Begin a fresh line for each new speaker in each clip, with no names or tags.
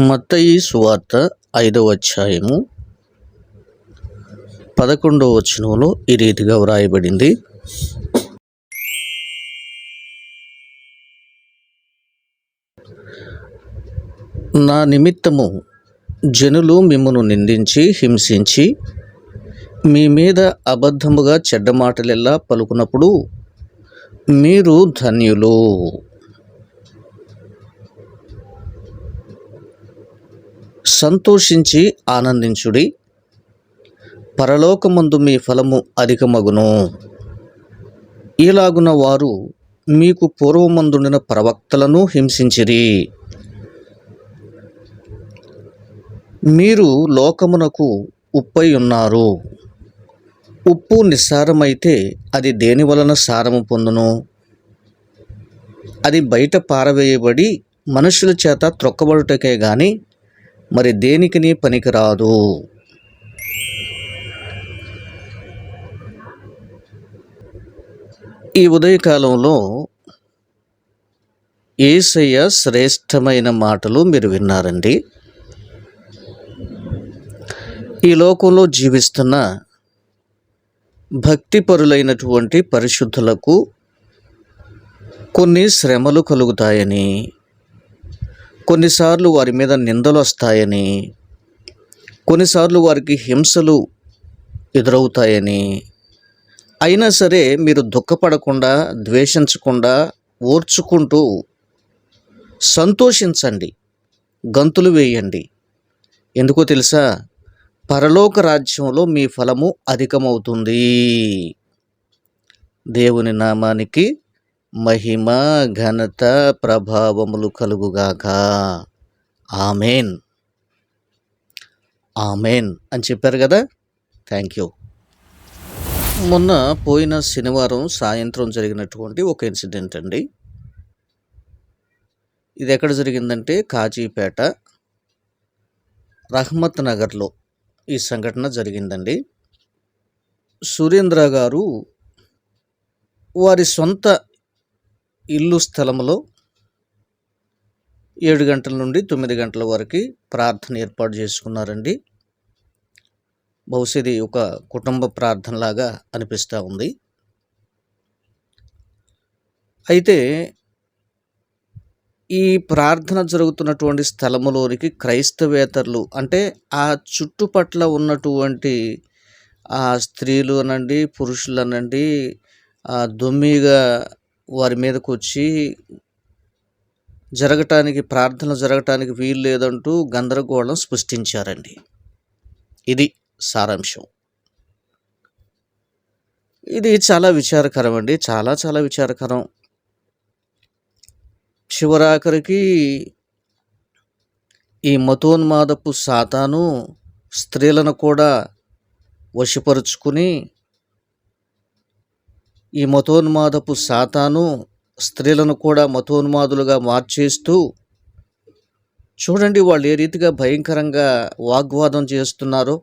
మత్తయి సువార్త ఐదవ అధ్యాయము పదకొండవ వచనంలో ఈ రీతిగా వ్రాయబడింది. నా నిమిత్తము జనులు మిమ్మను నిందించి హింసించి మీ మీద అబద్ధముగా చెడ్డ మాటలెల్లా పలుకున్నప్పుడు మీరు ధన్యులు. సంతోషించి ఆనందించుడి. పరలోకమందు మీ ఫలము అధికమగును. ఇలాగున వారు మీకు పూర్వమందుండిన ప్రవక్తలను హింసించిరి. మీరు లోకమునకు ఉప్పై ఉన్నారు. ఉప్పు నిస్సారమైతే అది దేని వలన సారము పొందును? అది బయట పారవేయబడి మనుషుల చేత త్రొక్కబడుటకే గాని మరి దేనికిని పనికిరాదు? ఈ ఉదయకాలంలో ఏసయ్య శ్రేష్టమైన మాటలు మీరు విన్నారండి. ఈ లోకంలో జీవిస్తున్న భక్తిపరులైనటువంటి పరిశుద్ధులకు కొన్ని శ్రమలు కలుగుతాయని కొన్నిసార్లు వారి మీద నిందలు వస్తాయని కొన్నిసార్లు వారికి హింసలు ఎదురవుతాయని. అయినా సరే మీరు దుఃఖపడకుండా ద్వేషించకుండా ఓర్చుకుంటూ సంతోషించండి గంతులు వేయండి. ఎందుకో తెలుసా? పరలోక రాజ్యంలో మీ ఫలము అధికమవుతుంది. దేవుని నామానికి మహిమ ఘనత ప్రభావములు కలుగుగాక. ఆమెన్. ఆమెన్ అని చెప్పారు కదా? థ్యాంక్ యూ మొన్న పోయిన శనివారం సాయంత్రం జరిగినటువంటి ఒక ఇన్సిడెంట్ అండి. ఇది ఎక్కడ జరిగిందంటే కాజీపేట రహ్మత్ నగర్లో ఈ సంఘటన జరిగిందండి. సురేంద్ర గారు వారి సొంత ఇల్లు స్థలంలో ఏడు గంటల నుండి తొమ్మిది గంటల వరకు ప్రార్థన ఏర్పాటు చేసుకున్నారండి. బహుశా ఇది ఒక కుటుంబ ప్రార్థనలాగా అనిపిస్తూ ఉంది. అయితే ఈ ప్రార్థన జరుగుతున్నటువంటి స్థలములోనికి క్రైస్తవేతరులు అంటే ఆ చుట్టుపట్ల ఉన్నటువంటి ఆ స్త్రీలు అనండి పురుషులు అనండి దొమ్మిగా వారి మీదకు వచ్చి జరగటానికి ప్రార్థన జరగటానికి వీలు లేదంటూ గందరగోళం సృష్టించారండి. ఇది సారాంశం. ఇది చాలా విచారకరం అండి చాలా చాలా విచారకరం. చివరాఖరికి ఈ మతోన్మాదపు సాతాను స్త్రీలను కూడా వశపరుచుకుని ఈ మతోన్మాదపు సాతాను స్త్రీలను కూడా మతోన్మాదులుగా మార్చేస్తూ చూడండి వాళ్ళు ఏ రీతిగా భయంకరంగా వాగ్వాదం చేస్తున్నారో.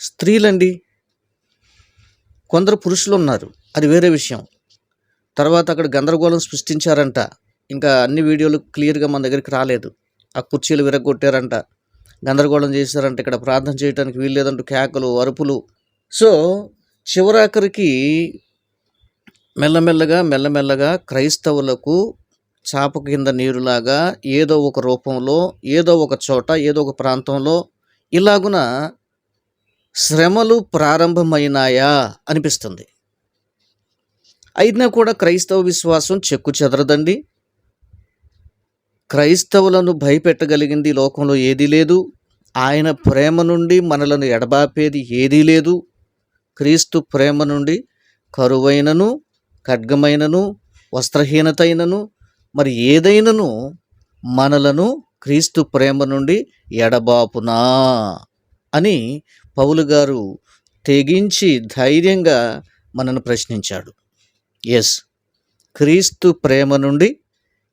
స్త్రీలండి కొందరు పురుషులు ఉన్నారు. అది వేరే విషయం. తర్వాత అక్కడ గందరగోళం సృష్టించారంట. ఇంకా అన్ని వీడియోలు క్లియర్గా మన దగ్గరికి రాలేదు. ఆ కుర్చీలు విరగొట్టారంట గందరగోళం చేశారంట. ఇక్కడ ప్రార్థన చేయడానికి వీల్లేదంటూ కేకలు అరుపులు. సో చివరాఖరికి మెల్లమెల్లగా మెల్లమెల్లగా క్రైస్తవులకు చాప కింద నీరులాగా ఏదో ఒక రూపంలో ఏదో ఒక చోట ఏదో ఒక ప్రాంతంలో ఇలాగున శ్రమలు ప్రారంభమైనాయా అనిపిస్తుంది. అయినా కూడా క్రైస్తవ విశ్వాసం చెక్కు చెదరదండి. క్రైస్తవులను భయపెట్టగలిగింది లోకంలో ఏదీ లేదు. ఆయన ప్రేమ నుండి మనలను ఎడబాపేది ఏదీ లేదు. క్రీస్తు ప్రేమ నుండి కరువైనను ఖడ్గమైనను వస్త్రహీనతైనను మరి ఏదైనాను మనలను క్రీస్తు ప్రేమ నుండి ఎడబాపునా అని పౌలు గారు తెగించి ధైర్యంగా మనను ప్రశ్నించాడు. ఎస్ క్రీస్తు ప్రేమ నుండి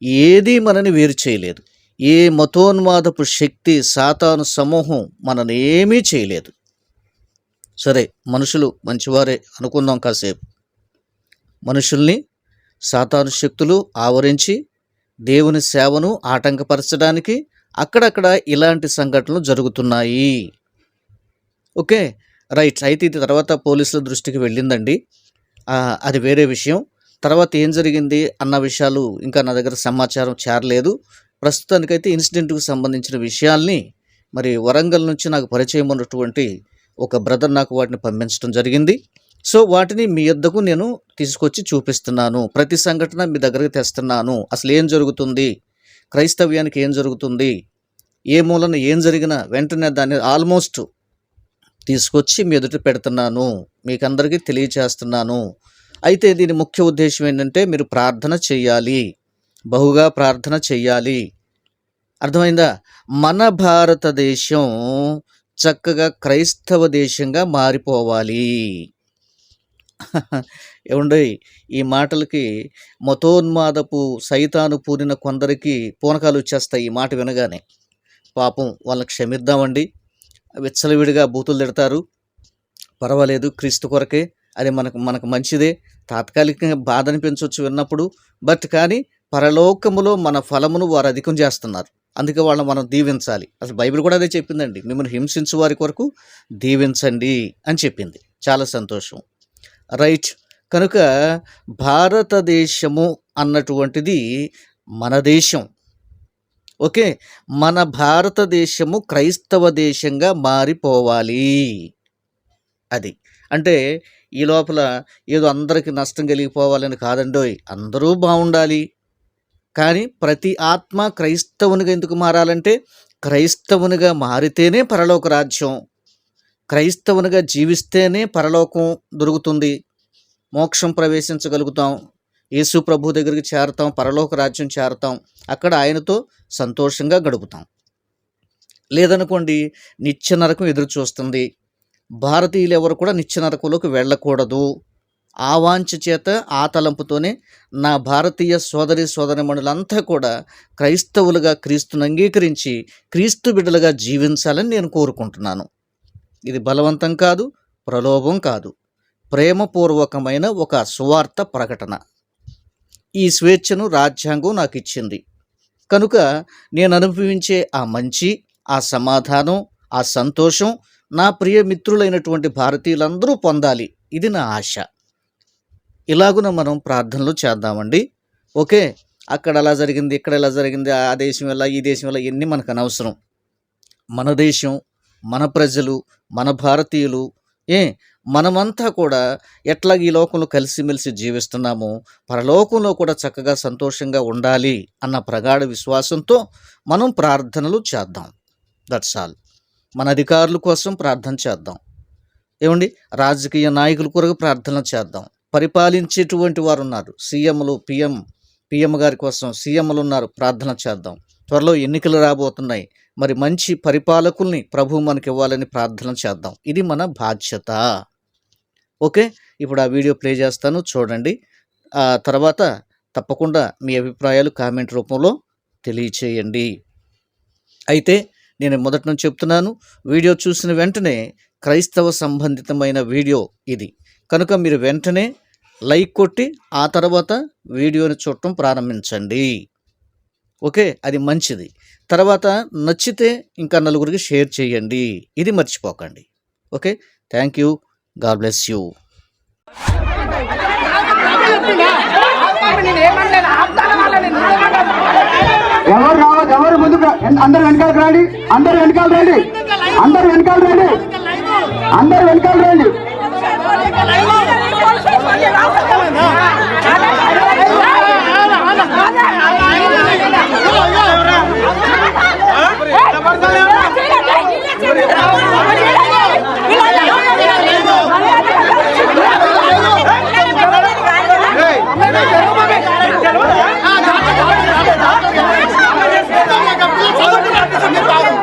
ఏది మనని వేరు చేయలేదు. ఏ మతోన్మాదపు శక్తి సాతాను సమూహం మనని ఏమీ చేయలేదు. సరే మనుషులు మంచివారే అనుకుందాం కాసేపు. మనుషుల్ని సాతాను శక్తులు ఆవరించి దేవుని సేవను ఆటంకపరచడానికి అక్కడక్కడ ఇలాంటి సంఘటనలు జరుగుతున్నాయి. Okay right. అయితే ఇది తర్వాత పోలీసుల దృష్టికి వెళ్ళిందండి. అది వేరే విషయం. తర్వాత ఏం జరిగింది అన్న విషయాలు ఇంకా నా దగ్గర సమాచారం చేరలేదు. ప్రస్తుతానికైతే ఇన్సిడెంట్కు సంబంధించిన విషయాల్ని మరి వరంగల్ నుంచి నాకు పరిచయం ఉన్నటువంటి ఒక బ్రదర్ నాకు వాటిని పంపించడం జరిగింది. సో వాటిని మీ యొద్దకు నేను తీసుకొచ్చి చూపిస్తున్నాను. ప్రతి సంఘటన మీ దగ్గరకు తెస్తున్నాను. అసలు ఏం జరుగుతుంది? క్రైస్తవ్యానికి ఏం జరుగుతుంది? ఏ మూలన ఏం జరిగినా వెంటనే దాన్ని ఆల్మోస్ట్ తీసుకొచ్చి మీ ఎదుట పెడుతున్నాను. మీకు అందరికీ తెలియచేస్తున్నాను. అయితే దీని ముఖ్య ఉద్దేశం ఏంటంటే మీరు ప్రార్థన చెయ్యాలి బహుగా ప్రార్థన చెయ్యాలి అర్థమైందా? మన భారతదేశం చక్కగా క్రైస్తవ దేశంగా మారిపోవాలి. ఏమండి ఈ మాటలకి మతోన్మాదపు సైతాను పూరిన కొందరికి పూనకాలు వచ్చేస్తాయి ఈ మాట వినగానే. పాపం వాళ్ళని క్షమిద్దామండి. విచ్చలవిడిగా బూతులు తిడతారు. పర్వాలేదు క్రీస్తు కొరకే. అది మనకు మనకు మంచిదే. తాత్కాలికంగా బాధ అనిపించవచ్చు విన్నప్పుడు. బట్ కానీ పరలోకములో మన ఫలమును వారు అధికం చేస్తున్నారు. అందుకే వాళ్ళని మనం దీవించాలి. అసలు బైబిల్ కూడా అదే చెప్పిందండి. మిమ్మల్ని హింసించు వారి కొరకు దీవించండి అని చెప్పింది. చాలా సంతోషం. రైట్. కనుక భారతదేశము అన్నటువంటిది మన దేశం. ఓకే? మన భారతదేశము క్రైస్తవ దేశంగా మారిపోవాలి. అది. అంటే ఈ లోపల ఏదో అందరికీ నష్టం కలిగిపోవాలని కాదండోయ్. అందరూ బాగుండాలి కానీ ప్రతి ఆత్మ క్రైస్తవునిగా ఎందుకు మారాలంటే క్రైస్తవునిగా మారితేనే పరలోక రాజ్యం. క్రైస్తవునిగా జీవిస్తేనే పరలోకం దొరుకుతుంది. మోక్షం ప్రవేశించగలుగుతాం. యేసు ప్రభు దగ్గరికి చేరతాం. పరలోక రాజ్యం చేరతాం. అక్కడ ఆయనతో సంతోషంగా గడుపుతాం. లేదనుకోండి నిత్య నరకం ఎదురు చూస్తుంది. భారతీయులు ఎవరు కూడా నిత్య నరకంలోకి వెళ్ళకూడదు. ఆవాంఛ చేత ఆ తలంపుతోనే నా భారతీయ సోదరి సోదరిమణులంతా కూడా క్రైస్తవులుగా క్రీస్తును అంగీకరించి క్రీస్తు బిడ్డలుగా జీవించాలని నేను కోరుకుంటున్నాను. ఇది బలవంతం కాదు ప్రలోభం కాదు. ప్రేమపూర్వకమైన ఒక సువార్త ప్రకటన. ఈ స్వేచ్ఛను రాజ్యాంగం నాకు ఇచ్చింది కనుక నేను అనుభవించే ఆ మంచి ఆ సమాధానం ఆ సంతోషం నా ప్రియ మిత్రులైనటువంటి భారతీయులందరూ పొందాలి. ఇది నా ఆశ. ఇలాగున మనం ప్రార్థనలు చేద్దామండి. ఓకే అక్కడ ఎలా జరిగింది ఇక్కడ ఎలా జరిగింది ఆ దేశం ఎలా ఈ దేశం ఎలా ఇవన్నీ మనకు అనవసరం. మన దేశం మన ప్రజలు మన భారతీయులు ఏ మనమంతా కూడా ఎట్లా ఈ లోకంలో కలిసిమెలిసి జీవిస్తున్నామో పరలోకంలో కూడా చక్కగా సంతోషంగా ఉండాలి అన్న ప్రగాఢ విశ్వాసంతో మనం ప్రార్థనలు చేద్దాం. దట్స్ ఆల్ మన అధికారుల కోసం ప్రార్థన చేద్దాం. ఏమండి? రాజకీయ నాయకుల కొరకు ప్రార్థన చేద్దాం. పరిపాలించేటువంటి వారు ఉన్నారు సీఎంలు పిఎం పిఎం గారి కోసం సీఎంలు ఉన్నారు. ప్రార్థన చేద్దాం. త్వరలో ఎన్నికలు రాబోతున్నాయి. మరి మంచి పరిపాలకుల్ని ప్రభు మనకి ఇవ్వాలని ప్రార్థన చేద్దాం. ఇది మన బాధ్యత. ఓకే? ఇప్పుడు ఆ వీడియో ప్లే చేస్తాను. చూడండి. ఆ తర్వాత తప్పకుండా మీ అభిప్రాయాలు కామెంట్ రూపంలో తెలియచేయండి. అయితే నేను మొదటి నుంచి చెప్తున్నాను. వీడియో చూసిన వెంటనే క్రైస్తవ సంబంధితమైన వీడియో ఇది. కనుక మీరు వెంటనే లైక్ కొట్టి ఆ తర్వాత వీడియోని చూడటం ప్రారంభించండి. ఓకే? అది మంచిది. తర్వాత నచ్చితే ఇంకా నలుగురికి షేర్ చేయండి. ఇది మర్చిపోకండి. Okay? Thank you. God bless you.
ఎవరు రావద్దు ఎవరు ముందుకు అందరు వెనకాల రండి. అందరు వెనకాల రండి. అందరు వెనకాల రండి. అందరు వెనకాల రండి. ఆంటీ అందరు వెనకాల రండి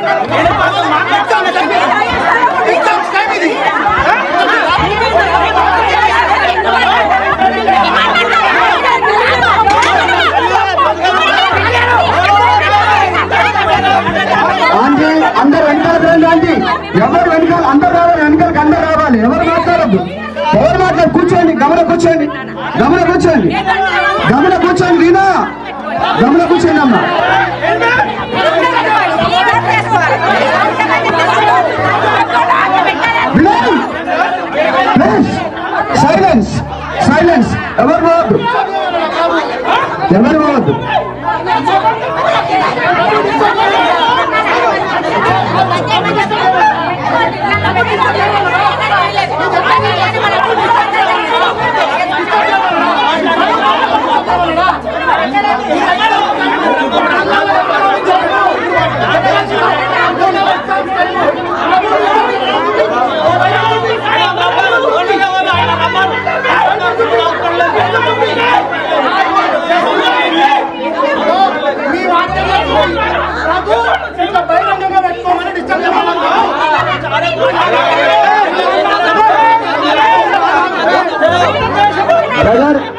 ఆంటీ ఎవరు వెనకాల అందరు రావాలి వెనకాలకి అందరు రావాలి ఎవరు మాట్లాడద్దు? ఎవరు మాట్లాడు కూర్చోండి గమన కూర్చోండి. గమన కూర్చోండి. గమన కూర్చోండి వీణా. గమన కూర్చోండి అమ్మా. సైలెన్స్. సైలెన్స్. ఎవరు పోవద్దు? ఎవరు పోవద్దు?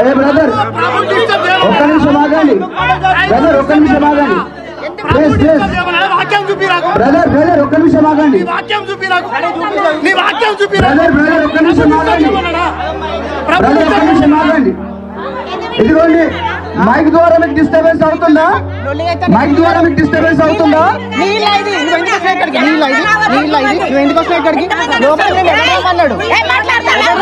ఏ బ్రదర్ ఒక్క నిమిషం ఆగండి. బ్రదర్ ఒక్క నిమిషం
చూపిరాకు
బ్రదర్ బ్రదర్ ఒక్క నిమిషం ఆగండి.
వాక్యం చూపిరాకు నీ వాక్యం చూపిరా
బ్రదర్ బ్రదర్ ఒక్క నిమిషం ఆగండి. బ్రదర్ ఒక్క నిమిషం ఆగండి. ఇదిగోండి మైక్ ద్వారా మీకు డిస్టర్బెన్స్ అవుతుందా? మైక్ ద్వారా మీకు డిస్టర్బెన్స్ అవుతుందా?
ఎందుకు వస్తున్నావు ఇక్కడికి? నీళ్ళ ఎందుకు వస్తున్నావు ఇక్కడికి? లోపలికి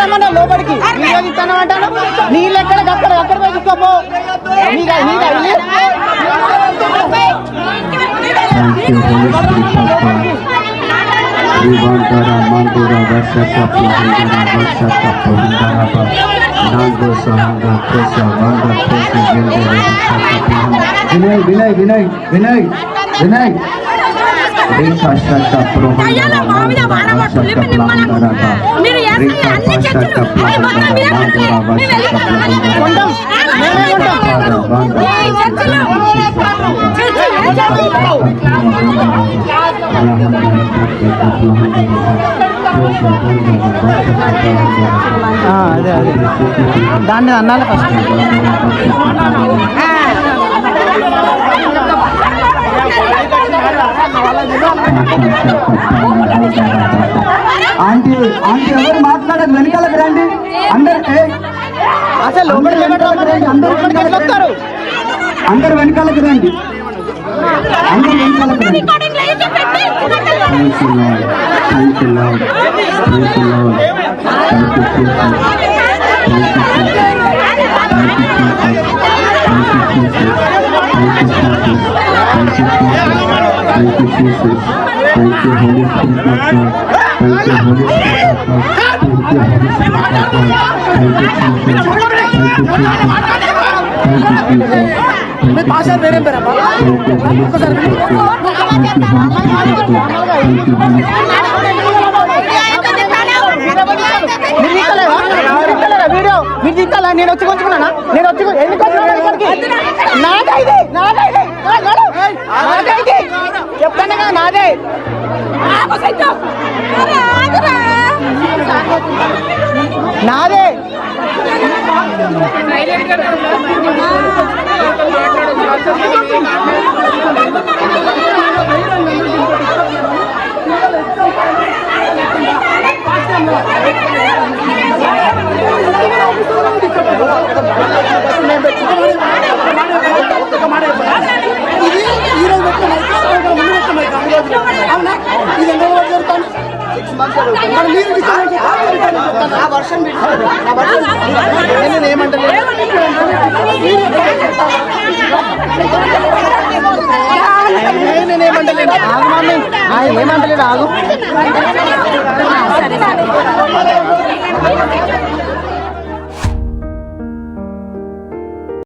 రమ్మన్నా లోపలికి నీళ్ళు ఇస్తాను అంటాను నీళ్ళు ఎక్కడ అక్కడ అక్కడ పోయి చూసుకోపో
నీకు నీకు శ్రీవంతరా మందుర వర్షక పుహందర వర్షక పుహందర నాందో సహంద కోస వంద కోసి గెందర
వినయ్ వినయ్ వినయ్ వినయ్ వినయ్
అదే అదే దాన్ని అన్నాలి ఫస్ట్
ఆంటీ ఆంటీ ఎవరు మాట్లాడదు? వెనకాలకు రండి. అందరు ఏ,
అసలు వస్తారు?
అందరు వెనకాలకు రండి. అందరు వెనకాలకు రండి.
Thank you. Thank you, Lord. Thank you, Lord. Thank you, Jesus. Thank you, Jesus. Thank you, Jesus. Thank you, Jesus. Thank you, Jesus. Thank you, Jesus. Thank you, Holy Spirit of God. Thank you, Holy Spirit of God. Thank you, Holy Spirit of God. Thank you, Jesus. Thank you, Jesus. Thank you, Jesus.
మీ భాష వేరే పేరా
Thank you, Holy Spirit of God. Thank you, Holy Spirit of God. Thank you, Holy
మీరు తీస్తలేవా మీరు తీస్తలేరా video మీరు తీస్తాలా నేను వచ్చి కొంచుకున్నానా నేను వచ్చి ఎందుకు వచ్చినా ఇక్కడికి నాదే ఇది నాదే నాదే. ഈ മണ്ഡലിടാകും